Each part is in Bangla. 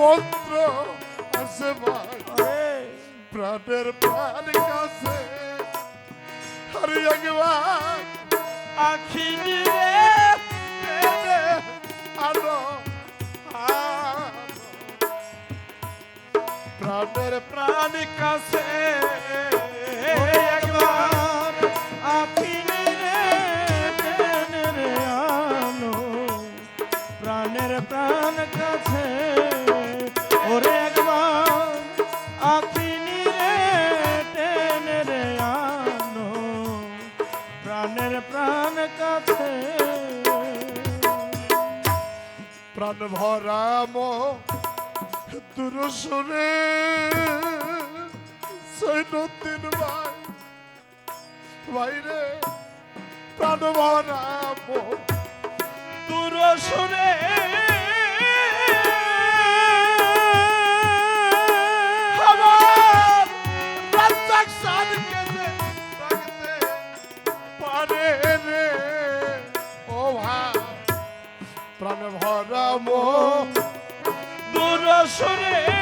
মন্ত্র আছে ভাই। প্রাণের প্রাণ কাছে। আরে একবার আখি আনো আনো। প্রাণের প্রাণ কাছে। একবার আখি রে প্রাণের প্রাণ কাছে। প্রাণ ভরা মো দূর শুনে সৈন্যদিন ভাই বাইরে প্রাণ ভরা মো দূর সুরে। প্রাণ ভরা মো দূর সুরে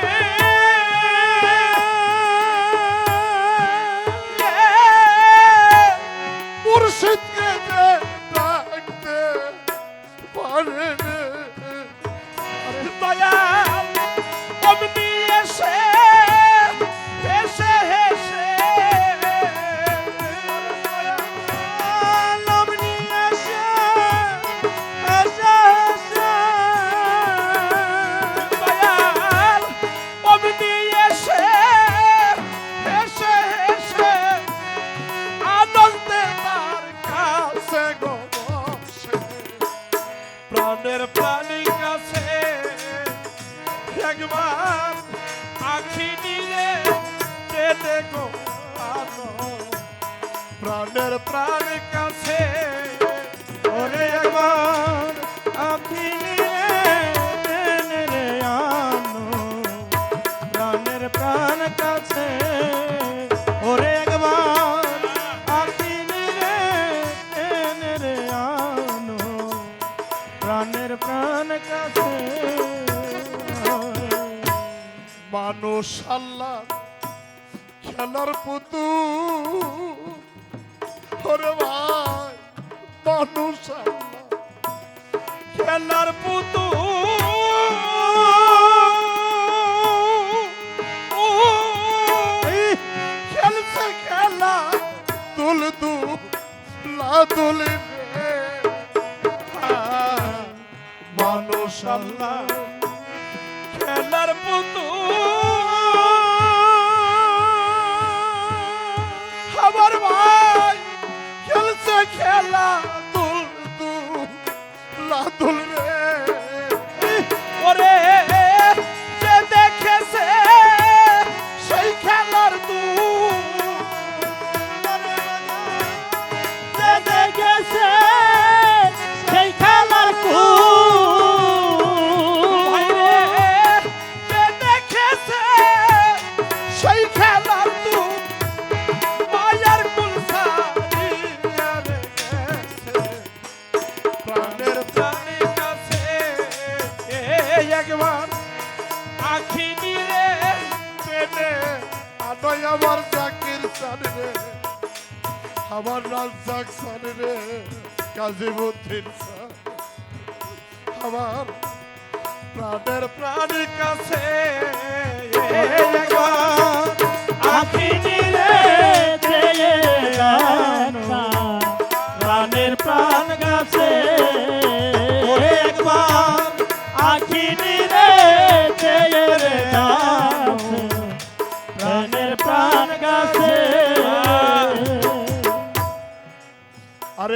কাছে গো প্রাণের প্রাণী কাছে একবার আখি নিয়ে টেনে গো আল্লাহ খেলার পুতু ওরে ভাই মানুষ খেলার পুতু খেলছে খেলা তুল তু লাদুল আহ, মানুষ খেলার পুতু রে আমার রাজ্জাক সান রে কাজীবুদ্দিন সান আমার প্রাণের প্রাণের কাছে আপনি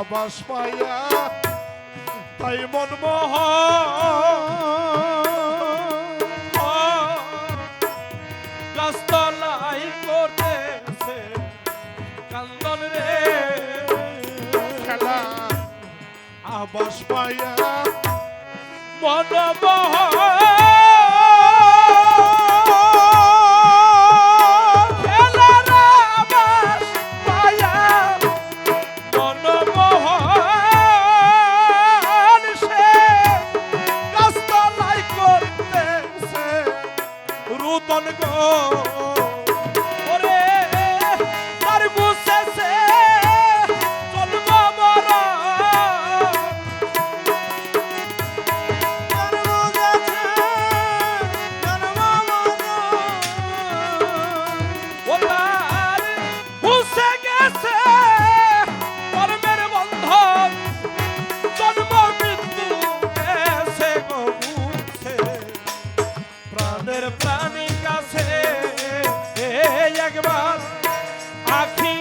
সাবাস পাইয়া তাই মনমোহ গাছতলাই করতেছে। কান্দন রে। খেলা আবাস পাইয়া মনমোহ ও জানি কাছে একবার আখি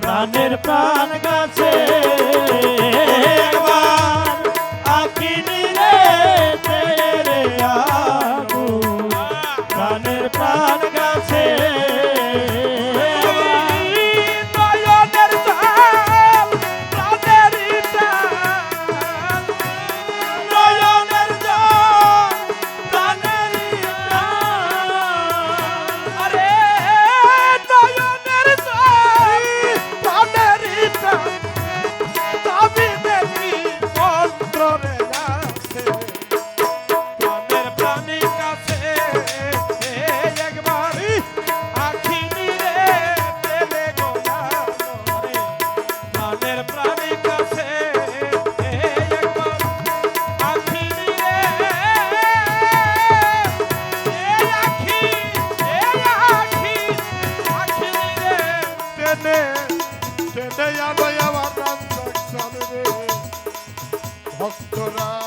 প্রাণের প্রাণ কাছে একবার আখি রে তেরে আ morning. ভক্তরা।